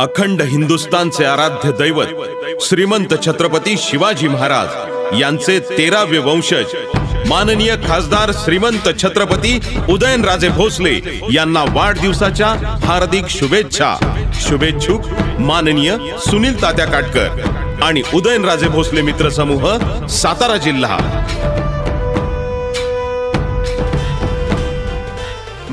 अखंड हिंदुस्तानचे आराध्य दैवत श्रीमंत छत्रपती शिवाजी महाराज यांचे तेरावे वंशज माननीय खासदार श्रीमंत छत्रपती उदयनराजे भोसले यांना वाढदिवसाच्या हार्दिक शुभेच्छा. शुभेच्छुक माननीय सुनील तात्या काटकर आणि उदयनराजे भोसले मित्र समूह सातारा जिल्हा.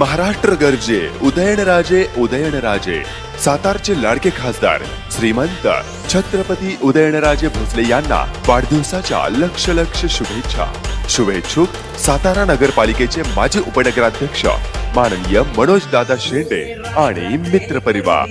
महाराष्ट्र गर्जे उदयनराजे उदयनराजे सातारचे लाडके खासदार श्रीमंत छत्रपती उदयनराजे भोसले यांना वाढदिवसाच्या लक्ष लक्ष शुभेच्छा. शुभेच्छुक सातारा नगरपालिकेचे माजी उपनगराध्यक्ष माननीय मनोज दादा शेंडे आणि मित्र परिवार.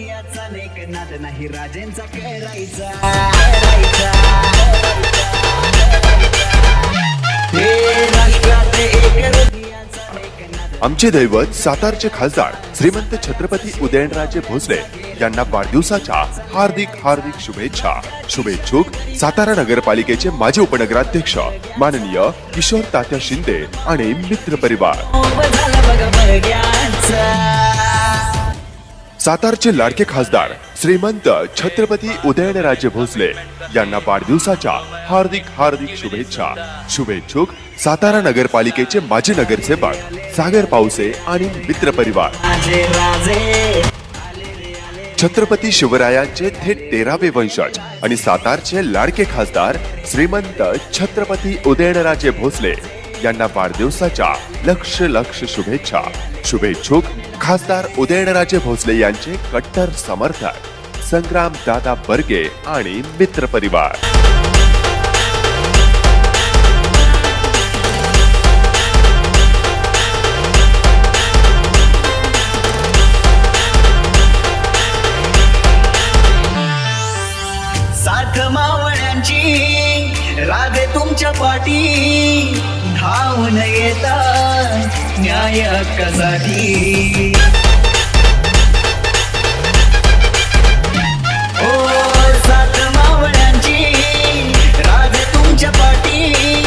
आमचे दैवत सातारचे खासदार श्रीमंत छत्रपती उदयनराजे भोसले यांना वाढदिवसाच्या हार्दिक हार्दिक शुभेच्छा. शुभेच्छुक सातारा नगरपालिकेचे माजी उपनगराध्यक्ष माननीय किशोर तात्या शिंदे आणि मित्र परिवार. सातारचे लाडके खासदार श्रीमंत छत्रपती उदयनराजे भोसले यांना वाढदिवसाच्या हार्दिक हार्दिक शुभेच्छा. शुभेच्छुक सातारा नगरपालिकेचे माजी नगरसेवक सागर पावसे आणि मित्र परिवार. छत्रपती शिवरायांचे थेट तेरावे वंशज आणि सातारचे लाडके खासदार श्रीमंत छत्रपती उदयनराजे भोसले यांना वाढदिवसाच्या लक्ष लक्ष शुभेच्छा. शुभेच्छुक खासदार उदयनराजे भोसले यांचे कट्टर समर्थक संग्राम दादा बर्गे आणि मित्र आमची राधे तुमच्या पाठी. धावून येता न्याय हक्कासाठी